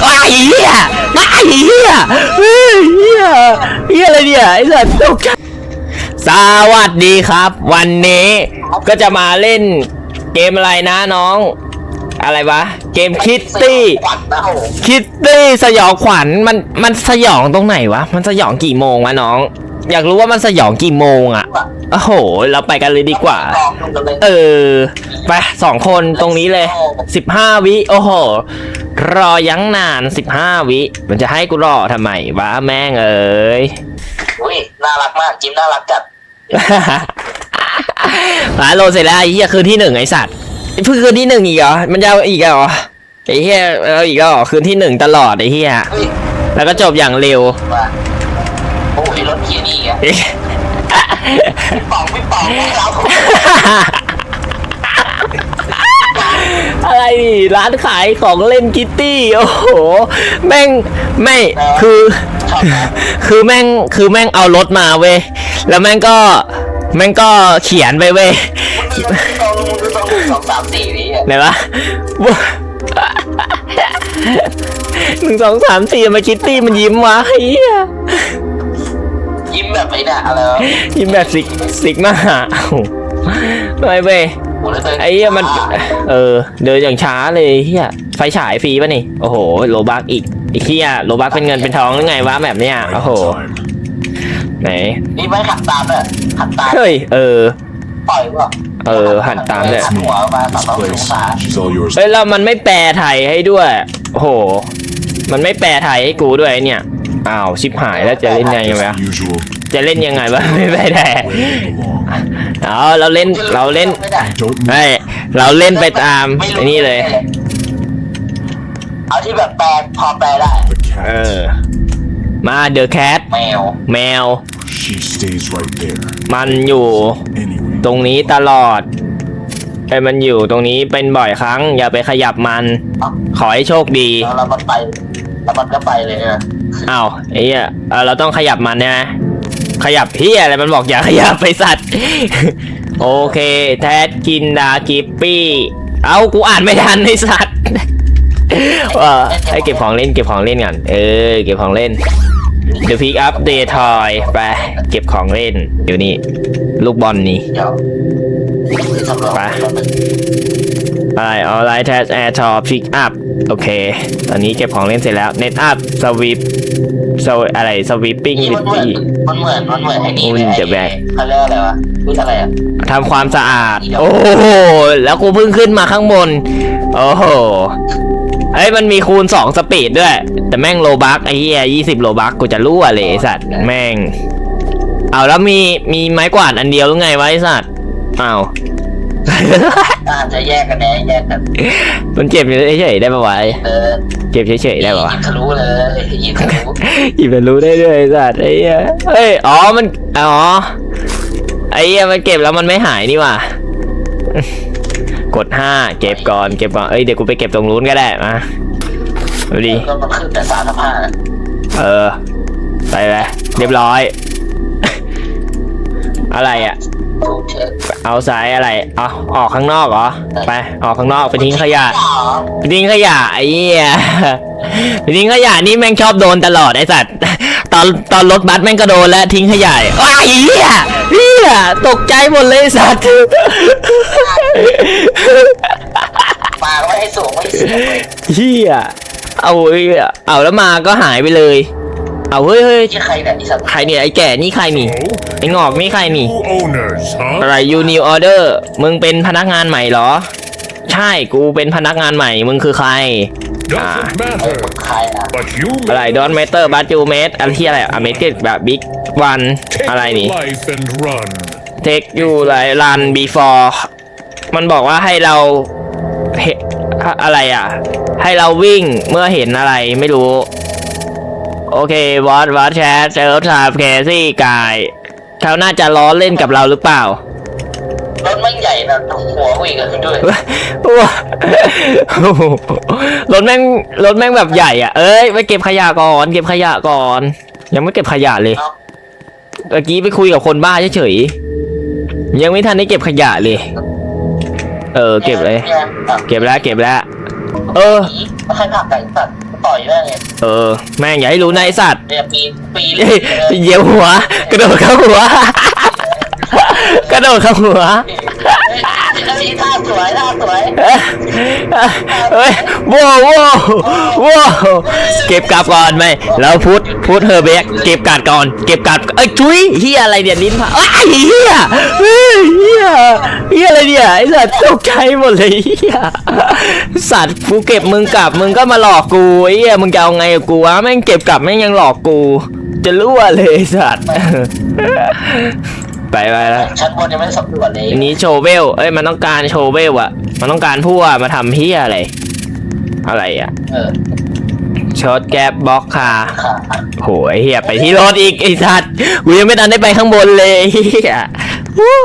ไอ้เหี้ยไอ้เหี้ยเฮ้ยเหี้ยเหี้ยอะไรเนี่ยไอ้สัตว์ตกใจสวัสดีครับ วันนี้ก็จะมาเล่นเกมอะไรนะน้อง อะไรวะ เกมคิตตี้ขวัญนะโหคิตตี้สยองขวัญมันมันสยองตรงไหนวะ มันสยองกี่โมงวะน้อง อยากรู้ว่ามันสยองกี่โมงอะโอ้โห เราไปกันเลยดีกว่า ลองดูกันเลยเออ ไปสองคนตรงนี้เลยสิบห้าวิ โอ้โห รอยั้งนานสิบห้าวิ มันจะให้กูรอทำไมวะแม่งเอ้ยอุ้ยน่ารักมากจิ้มน่ารักจัดมาโหลดเสร็จแล้วไอ้เหี้ยคืนที่หนึ่งไอ้สัตว์เพิ่งคืนที่หนึ่งอีกเหรอมันจะเอาอีกเหรอไอ้เหี้ยเอาอีกแล้วเหรอคืนที่หนึ่งตลอดไอ้เหี้ยเฮ้ยแล้วก็จบอย่างเร็วมาโอ้ยรถเคียนี่ไง พี่ป๋องพี่ป๋องเรา อะไรนี่ร้านขายของเล่นคิตตี้ โอ้โห แม่งไม่คือชอบนะคือแม่งคือแม่งเอารถมาเว้ยแล้วแม่งก็แม่งก็เขียนไปเว้ยต้องต้องสองสามสี่นี่ไหนวะหนึ่งสองสามสี่มาคิตตี้มันยิ้มวะเฮียยิ้มแบบไอ้น่ะอะไรวะยิ้มแบบสิกสิกมาหาเอ้าไม่เว้ยโอ้แล้วเธ ไอ้เหี้ยมัน เออ เดินอย่างช้าเลยเฮียไฟฉายฟรีป่ะนี่ โอ้โห โลบักอีกไอ้เฮียโลบักเป็นเงินเป็นทองหรือไงวะแบบเนี้ย โอ้โห ไหน นี่ไม่ขัดตามเลยขัดตามเฮ้ย เออ ปล่อยป่ะเออ หันตามเลย หันหัวมาสามร้อยอง Place. ศา She's all yours. เฮ้ยแล้วมันไม่แปลไทยให้ด้วย โอ้โห มันไม่แปลไทยให้กูด้วยเนี่ย อ้าว ชิบหายแล้วจะเล่นยังไงวะ The usual. จะเล่นยังไงวะ ไม่แปลไทย Where you belong. เอาเราเล่นเราเล่นไม่ได้ Don't เฮ้ยเราเล่นไปตามไม่รู้ไอ้นี่เลย เอาที่แบบแปลพอแปลได้ the เอ cat. อมาเดอะแคทแมวแมว She stays right there. มันอยู่ Anyway. ตรงนี้ตลอดไอ้ยมันอยู่ตรงนี้เป็นบ่อยครั้ง อย่าไปขยับมันเอ้าขอให้โชคดีแล้วมันไปแล้วมันก็ไปเลยนะอ้าวไอ้เหี้ยเออเราต้องขยับมันใช่ไหม ขยับเฮียอะไรมันบอกอย่าขยับไปสัตว์ โอเค แทดกินดากิปปี้ เอากูอ่านไม่ทันไอสัตว์เออให้เก็บของเล่นเก็บของเล่นก่อนเออ เก็บของเล่น The Pick Up Day Toy ไปเก็บของเล่น เดี๋ยวนี้ ลูกบอลนี่ไป ไรออนไลน์แทสแอร์ทอพิกอัพโอเค ตอนนี้เก็บของเล่นเสร็จแล้วเน็ตอัพสวิปสวอะไรสวิปปิ้งนี่วิมันเหมือนตี้ มันเหมือนมันเหมือนไอ้นี่อุ้เลยยเดี๋ยวแบกเขาเรียกอะไรวะพูดอะไรอะ ทำความสะอาด โอ้โห แล้วกูเพิ่งขึ้นมาข้างบน โอ้โหเอ้ยมันมีคูณ 2 สปีดด้วย แต่แม่งโลบักไอ้เหี้ยยี่สิบโลบักกูจะรั่วเลยไอ้สัตว์ แม่ง เอาแล้วมีมีไม้กวาดอันเดียวหรือไงวะไอ้สัตว์อ้าว น่าจะแยกกันแน่แยกกันมันเก็บเฉยๆได้ปะวะเออเก็บเฉยๆได้ปะวะยิงทะลุเลยยิงทะลุหยิบมันรู้ได้ด้วยไอ้สัตว์ไอ้เหี้ยเฮ้ยอ๋อมันอ๋อไอ้เหี้ยมันเก็บแล้วมันไม่หายนี่ว่ะกดห้าเก็บก่อนเก็บก่อนเอ้ยเดี๋ยวกูไปเก็บตรงนู้นก็ได้มาดูดิก็มันขึ้นแต่สามสิบห้าเออไปเลยเรียบร้อย อะไรอะ ถูกเช็คเอาสายอะไรเอาออกข้างนอกเหรอ ไป ออกข้างนอกไปทิ้งขยะ ไปทิ้งขยะไอ้เหี้ยไปทิ้งขยะนี่แม่งชอบโดนตลอดไอ้สัตว์ตอนตอนรถบัสแม่งก็โดนแล้วทิ้งขยะว้ายเหี้ยเหี้ยตกใจหมดเลยไอ้สัตว์มาไว้ให้สูงไว้เสียเลย เหี้ยเอาเหี้ยเอาแล้วมาก็หายไปเลย เอาเฮ้ยเฮ้ยที่ใครเนี่ยไอีสัตว์ใครเนี่ยไอ้แก่นี่ใครนี่ ไอ้งอกนี่ใครนี่ New owners, huh? อะไรยูนิวออเดอร์มึงเป็นพนักงานใหม่เหรอ ใช่กูเป็นพนักงานใหม่ มึงคือใคร Doesn't เออ matter. ใครอะ But you อะไร may ดอนเมเตอร์บัตจูเมตอะไรที่อะไรอะเมเกตแบบบิ๊กวัน take อะไร your นี่ life and run. เทคยูไลรันบีฟอร์มันบอกว่าให้เราเฮอะไรอะ ให้เราวิ่งเมื่อเห็นอะไรไม่รู้ โอเควอตวอตแชทเซลทาเคซี่กายเขาน่าจะล้อเล่นกับเราหรือเปล่า รถไม่งใหญ่นะหัววิ่งกันด้วยว้ารถแม่งรถแม่งแบบใหญ่อะ เอ้ยไปเก็บขยะก่อน เก็บขยะก่อน ยังไม่เก็บขยะเลยเอ้าเมื่อกี้ไปคุยกับคนบ้าเฉยๆยังไม่ทันได้เก็บขยะเลย เออ เก็บเลยนี่อะเก็บแล้วเก็บแล้ว เออผีไม่ใครผลักไก่สัตว์ ต่อยแม่งเลยเออ แม่งอย่าให้รู้นะไอสัตว์เนี่ยปีปีเลเฮ้ยยเหยียบหัว กระโดดเข้าหัว กระโดดเข้าหัว เฮ้ย ท่าสวยท่าสวยเฮ้ยว้าวว้าวว้าวเก็บกลับก่อนไหมแล้วพุทพุทเฮอร์เบกเก็บกาดก่อน เก็บกาดเอ้ยจุ้ยเฮียอะไรเนี่ยลิ้นผ่าอ้เฮียเฮ้ยเฮียเฮียอะไรเนี่ยไอ้สัตว์ตกใจหมดเลยเฮียสัตว์กูเก็บมึงกลับมึงก็มาหลอกกูเฮียมึงจะเอาไงกับกูวะแม่งเก็บกลับแม่งยังหลอกกู จะรั่วเลยสัตว์ ไปไปแล้วชั้นบนยังไม่ได้สำรวจเลยอันนี้โชว์เวล เอ้ยมันต้องการโชว์เวลอะมันต้องการผู้ว่ามาทำเฮียอะไร อะไรอะเออช็อตแก๊บบล็อกคาค่ะโหไอ้เฮียไปที่รถอีกไอ้สัตว์กูยังไม่ทันได้ไปข้างบนเลยไอ้เฮียวู้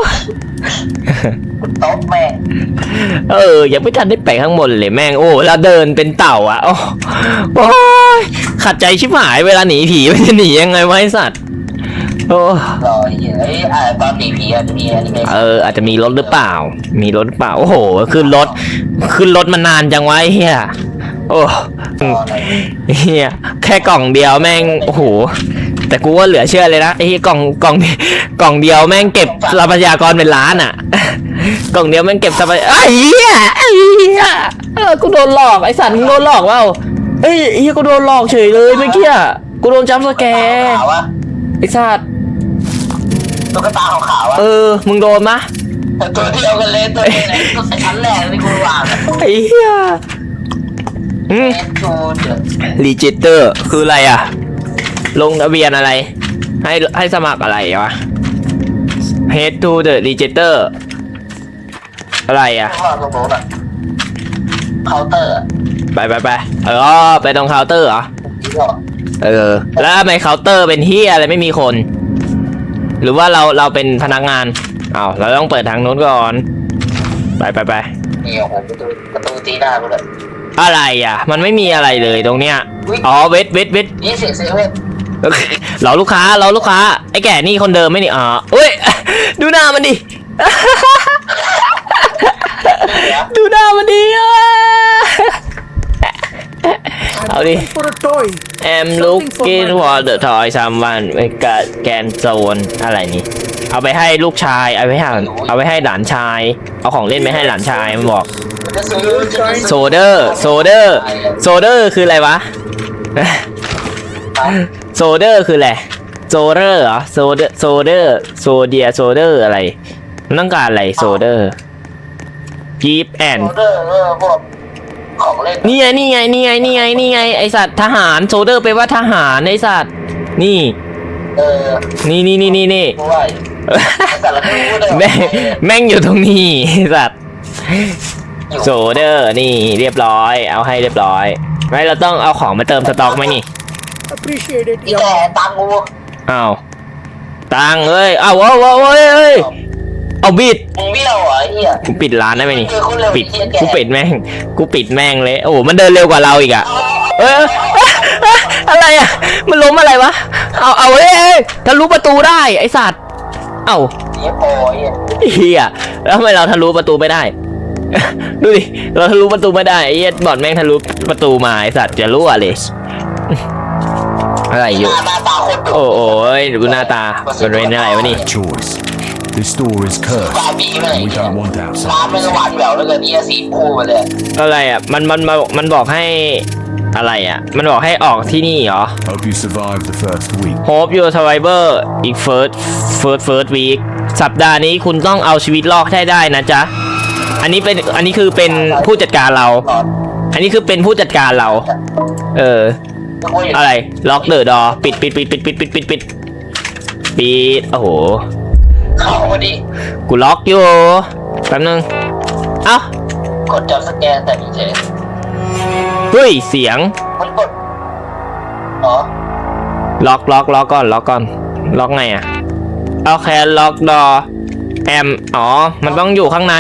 โต๊ะแม่งเออยังไม่ทันได้ไปข้างบนเลยแม่งโอ้แล้วเดินเป็นเต่าอะโอ้โอ้ยขัดใจชิบหายเวลาหนีผีมันจะหนียังไงวะไอ้สัตว์โอ้รอเหี้ย เอ้ยอ่าตอนหนีผีอาจจะมีอเมะเอออาจจะมีรถหรือเปล่า มีรถหรือเปล่า โอ้โห ขึ้นรถ ขึ้นรถมานานจังไอ้เฮียโอ้เฮียแค่กล่องเดียวแม่ง โอ้โห แต่กูว่าเหลือเชื่อเลยนะไอ้กล่องกล่องกล่องเดียวแม่งเก็บทรัพยากรเป็นล้านอะ กล่องเดียวแม่งเก็บทรัพยากรไอ้เหี้ยไอ้เหี้ยเออกูโดนหลอกไอ้สัตว์มึงโดนหลอกเปล่าเอ้ยไอ้เหี้ยกูโดนหลอกเฉยเลยเมื่อกี้อะกูโดนจัมป์สแกร์ไอ้สัตว์ ตุ๊กตาขาวๆอะเออ มึงโดนมะตัวเดียวกันเลยตัวนี้เลยตัวชั้นแรกที่กูวางอะไอ้เหี้ยอืมเอสตูเดือดรีจิเตอร์คืออะไรอะ ลงทะเบียนอะไร ให้ให้สมัครอะไรวะ Head to the register อะไรอะข้างล่างตรงโน้นอะเคาน์เตอร์อะไปไปไปเออไปตรงเคาน์เตอร์เหรอที่บอกเออ แล้วทำไมเคาน์เตอร์เป็นเฮียอะไรไม่มีคน หรือว่าเราเราเป็นพนักงานอ้าวเราต้องเปิดทางนู้นก่อน ไปไปไปนี่โอ้โหประตูประตูตีหน้ากูเลยอะไรอะ มันไม่มีอะไรเลยตรงเนี้ยอ๋อเวทเวทเวทนี่เสียงเซเว่นเราลูกค้าเราลูกค้า ไอ้แก่นี่คนเดิมไหม่นี่อ๋อเฮ้ยดูหน้ามันดิ ดูหน้ามันดิอะ เอาดิ for a toy. I'm looking for the toy someone ไปกับแกนโซนอะไรนี่ เอาไปให้ลูกชาย เอาไปให้เอาไปให้หลานชาย เอาของเล่นไปให้หลานชายมันบอกจะซื้อจะซื้อโซเดอร์ โซเดอร์ โซเดอร์คืออะไรวะ โซเดอร์คืออะไร โซเดอร์เหรอ โซเดอร์ โซเดอร์ โซเดีย โซเดอร์อะไรมันต้องการอะไร โซเดอร์กีฟแอนโซเดอร์เออพวก ของเล่นนี่ไงนี่ไงนี่ไงนี่ไงนี่ไงไอสัตว์ทหารโซเดอร์ไปลว่าทหารไอสัตว์นี่เออนี่นี่นี่นี่นี่กูว่าอยู่แต่ละไม่รู้เลยแม่งแม่งอยู่ตรงนี้ไอ้สัตว์อยู่โซเดอร์นี่เรียบร้อย เอาให้เรียบร้อย ไม่เราต้องเอาของมาเติมสต็อกไหมนี่ Appreciate it, อี young แต่ตังกูอ้าวตังค์เอ้ยอ้าวว้าวว้าวเอ้ยเอ้ย เอาบิดมึงเบี้ยวเหรอไอ้เหี้ย กูปิดร้านได้ไหมนี่เออคุณเร็วปิดไอ้เหี้ยแกกูปิดแม่ง กูปิดแม่งเลย โอ้โหมันเดินเร็วกว่าเราอีกอะเอ้ยเอ้ยเอ้ยอะไรอะมันล้มอะไรวะ เอาเอาเอ้ยเอ้ยทะลุประตูได้ไอสัตว์ เอ้า เหี้ยโอ้ยเหี้ยเฮียแล้วทำไมเราทะลุประตูไม่ได้ ดูดิ เราทะลุประตูไม่ได้ไอ้เหี้ยบอดแม่งทะลุประตูมาไอสัตว์จะรั่วเลย อะไรอยู่หน้าหน้าตาโคตรดุโอ้โหยดูหน้าตามันเป็นอะไรวะนี่ Choice. This store is ตา cursed. บีไปเลย We don't want ร้าน outside. ไม่สว่างแหววแล้วกันเนี่ยสีคู่มาเลยอะไรอะ มันมันมันมันบอกให้อะไรอะ มันบอกให้ออกที่นี่เหรอ Hope you survive the first week. Hope your survivor อีก first first first week สัปดาห์นี้คุณต้องเอาชีวิตรอดให้ได้นะจ๊ะ อันนี้เป็นอันนี้คือเป็นผู้จัดการเรานอนอันนี้คือเป็นผู้จัดการเรา เออ จะคุยอยู่อะไร ล็อกเดอะดอ ปิดปิดปิดปิดปิดปิดปิดปิดปิด โอ้โห เข้ามาดิ กูล็อกอยู่แป๊บนึง เอ้ากดจับสแกนแต่มีเฉยเฮ้ยเสียง มันกดอ๋อล็อกล็อกล็อกก่อนล็อกก่อนล็อกไงอะเอาแค่ล็อกดอแอมอ๋อ มันต้องอยู่ข้างใน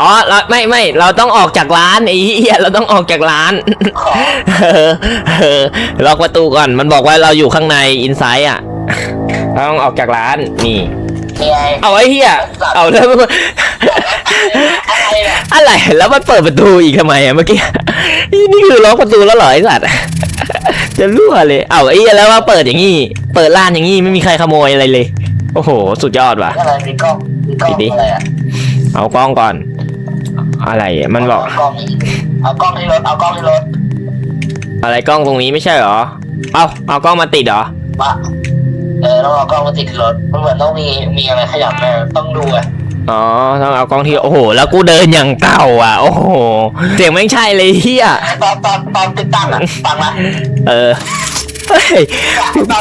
อ๋อเราไม่ไม่เราต้องออกจากร้านไอ้เหี้ยเราต้องออกจากร้านขอเออเออล็อกประตูก่อน มันบอกว่าเราอยู่ข้างในอินไซด์อะเรา ต้องออกจากร้านนี่นี่ไงเอาไอ้เหี้ยเอาแล้วอะไรเนี่ยอะไรแล้วมันเปิดประตูอีกทำไมอะเมื่อกี้ นี่นี่คือล็อกประตูแล้วเหรอไอ้สัตว์ จะรั่วเลย เอาไอ้เหี้ยแล้วมาเปิดอย่างงี้ เปิดร้านอย่างงี้ไม่มีใครขโมยอะไรเลย โอ้โห สุดยอดว่ะ อะไรมีกล้องมีกล้องปิดดิ อะไรอะเอากล้องก่อน อะไรอะมันบอกเากล้องนี่เอากล้องที่รถเอากล้องที่รถอะไรกล้องตรงนี้ไม่ใช่เหรอ เอาเอากล้องมาติดเหรอ มา เออต้องเอากล้องมาติดที่รถมันเหมือนต้องมีมีอะไรขยับแม่ต้องดูอะอ๋อต้องเอากล้องที่โอ้โห แล้วกูเดินอย่างเก่าอะ โอ้โหเสียงไม่งใช่เลยเฮียตอนตอนตอนติดตั้งอะฟังนะเออเฮ้ย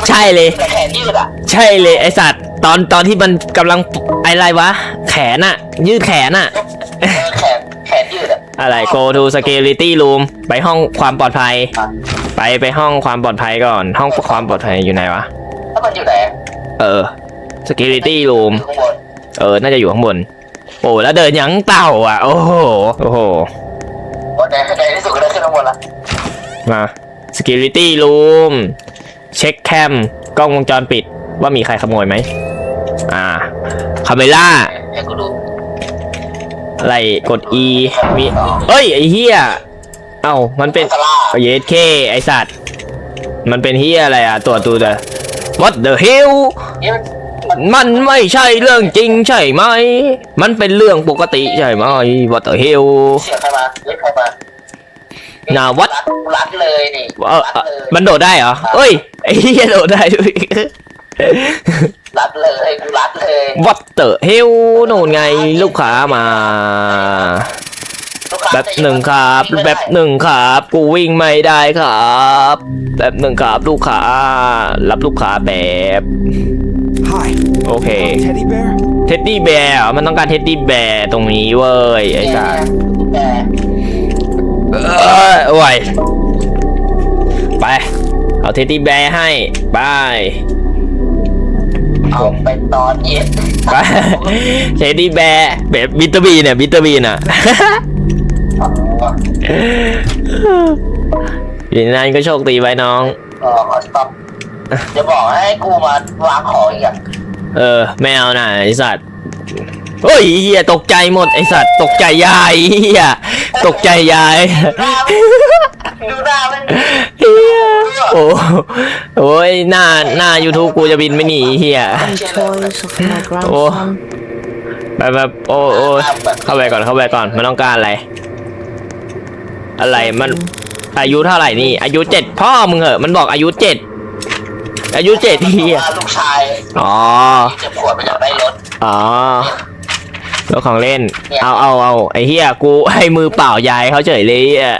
ใช่เลยแต่แขนยืดอะใช่เลยไอสัตว์ตอนตอนที่มันกำลังอะไรวะ แขนอะยืดแขนอะเออแขนแขนยืดอะอะไร go to security room ไปห้องความปลอดภัย ไปไปห้องความปลอดภัยก่อน ห้องความปลอดภัยอยู่ไหนวะ แล้วมันอยู่ไหนอะเออ security room อยู่ข้างบนเออ น่าจะอยู่ข้างบน โอ้แล้วเดินยังเต่าอะ โอ้โห โอ้โห วันไหนในที่สุดก็ได้ขึ้นข้างบนละมา security room เช็คแคม กล้องวงจรปิด ว่ามีใครขโมยไหม อ่า คาเมล่า ให้กูดูอะไร กด E มีเอ้ย ไอ้เฮียเอ้า มันเป็น สลา เยสเคไอสัตว์ มันเป็นเฮียอะไรอะ ตัวตูเด What the hell นี่มันมันไม่ใช่เรื่องจริงใช่ไหม มันเป็นเรื่องปกติใช่ไหม What the hell เสียงใครมาเรียกใครมานาวัด รัดรัดเลยนี่เออรัดเอ่อเลยมันโดดได้เหรอ เอ้ยไอ้เฮียโดดได้ด้วย รัดเลยกูรัดเลย What the hell โน่นไงลูกค้ามาลูกค้า แบบหนึ่งครับไม่ได้แบบหนึ่งครับ กูวิ่งไม่ได้ครับแบบหนึ่งครับลูกค้า รับลูกค้าแบบ Hi. โอเค Teddy bear? เท็ดดี้แบร์มันต้องการเท็ดดี้แบร์ตรงนี้เว้ยไอ้สัสแต่เอ้ยโอ้ยไป เอาเท็ดดี้แบร์ให้ ไปเอาไปตอนเย็นไปเท็ดดี้แบร์แบบบิตเตอร์บีเนี่ยบิตเตอร์บีน่ะ อย่างนั้นก็โชคดีไว้น้อง เออขอสต็อปจะบอกให้กูมาวางของอีกอะเออไม่เอาน่ะไอสัตว์เฮ้ยเฮียตกใจหมดไอสัตว์ตกใจยายเฮียตกใจยายดูหน้ามันเฮียโอ้โอ้ยหน้าหน้า YouTube กูจะบินไม่หนีเฮีย and toys of my Oh. grandson. แบบแบบโอ้โอ้เข้าไปก่อนเข้าไปก่อนมันต้องการอะไร อะไรมันอายุเท่าไหร่นี่ อายุเจ็ดพ่อมึงเหอะมันบอกอายุเจ็ดอายุเจ็ดเฮียว่าลูกชายอ๋อที่เจ็บขวดมันอยากได้รถอ๋อรถของเล่นเนี่ยเอาเอาเอาไอ้เฮียกูให้มือเปล่ายายเขาเฉยเลยอะ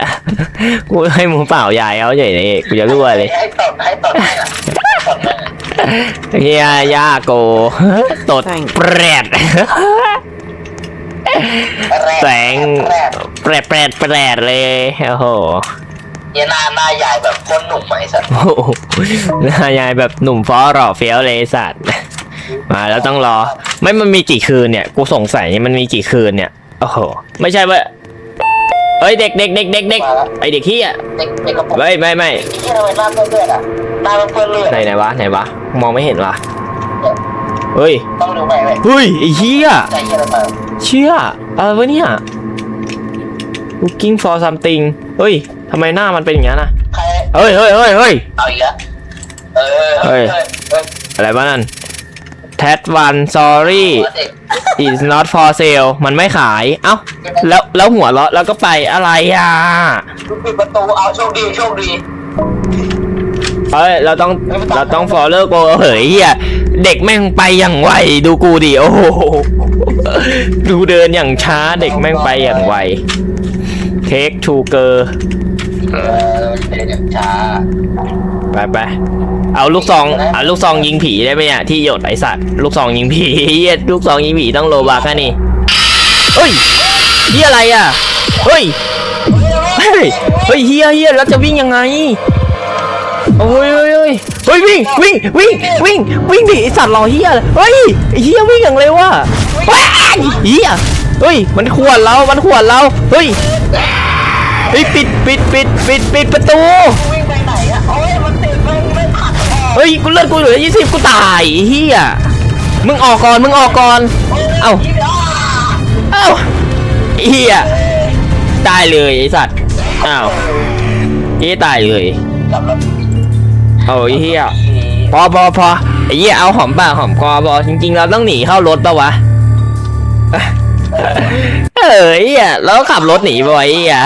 กูให้มือเปล่ายายเขาเฉยเลยกูจะรั่วเลยให้ตดให้ตดให้อะตดให้อะเฮียย่าโกตดแปรด แสงแรกแปรดแปรดแปรดเลย โอ้โหเหี้ยหน้าหน้าใหญ่แบบคนหนุ่มไอ้สัตว์โอ้โหหน้ายายแบบหนุ่มฟ้อหล่อเฟี้ยวเลยไอ้สัตว์ มาแล้วต้องรอ ไม่มันมีกี่คืนเนี่ย กูสงสัยมันมีกี่คืนเนี่ย โอ้โห ไม่ใช่ว่าเอ้ยเด็กเด็กเด็กเด็กเด็กไอเด็กขี้อะเด็กเด็กกระปุกไม่ไม่ไม่ที่ทำไมหน้าเปื้อนเลือดอะหน้ามันเปื้อนเลือดไหนไหนวะไหนวะมองไม่เห็นวะ เฮ้ย ต้องดูใหม่เลยเฮ้ยไอ้เหี้ยใจเย็นมาเชื่ออะไรวะเนี่ย looking for something เฮ้ยทำไมหน้ามันเป็นอย่างนี้นนะใครเฮ้ยเฮ้ยเฮ้ยเฮ้ย เอาอีกแล้วเออเฮ้ย เฮ้ยเฮ้ยอะไรวะนั่น Tat one sorry เด็ก is not for sale มันไม่ขาย เอ้า แล้วแล้วหัวเราะแล้วก็ไปอะไรอะ ปิดประตูเอาโชคดีโชคดี เอ้ยเราต้องเราต้อง follow go เฮ้ยเฮียเด็กแม่งไปอย่างไวดูกูดิโอ้โหดูเดินอย่างช้าเด็กแม่งไปอย่างไวเค้กชูเกอร์เออเดินอย่างช้าไปไปเอาลูกซองเอาลูกซองยิงผีได้ไหมเนี่ยที่หยดไอสัตว์ลูกซองยิงผีเฮียลูกซองยิงผีต้องโลบาแค่นี้เฮ้ยเฮียอะไรอะเฮ้ยเฮ้ยเฮ้ยเฮียเฮียแล้วจะวิ่งยังไง โอ้ยเฮ้ยเฮ้ยเฮ้ยวิ่งวิ่งวิ่งวิ่งวิ่งดิไอสัตว์รอเฮียเลยเฮ้ยไอ้เฮียวิ่งอย่างเร็วว่ะว้ายเฮียเฮ้ยมันขวนเรา มันขวนเราเฮ้ยเฮ้ยปิดปิดปิดปิดปิดประตู วิ่งไปไหนอะโอ้ยมันติดไม่ไม่ผัดเฮ้ยกูเลือดกูเหลือยี่สิบกูตายไอ้เฮียมึงออกก่อนมึงออกก่อน เอ้า เอ้าเฮียตายเลยไอสัตว์อ้าวเฮียตายเลย กลับรถ โอ้ยเฮียพอพอพอไอ้เฮียเอาหอมปากหอมคอพอจริง ๆ เราต้องหนีเข้ารถปะวะ เออไอ้เฮียเราก็ขับรถหนีไปไอ้เฮีย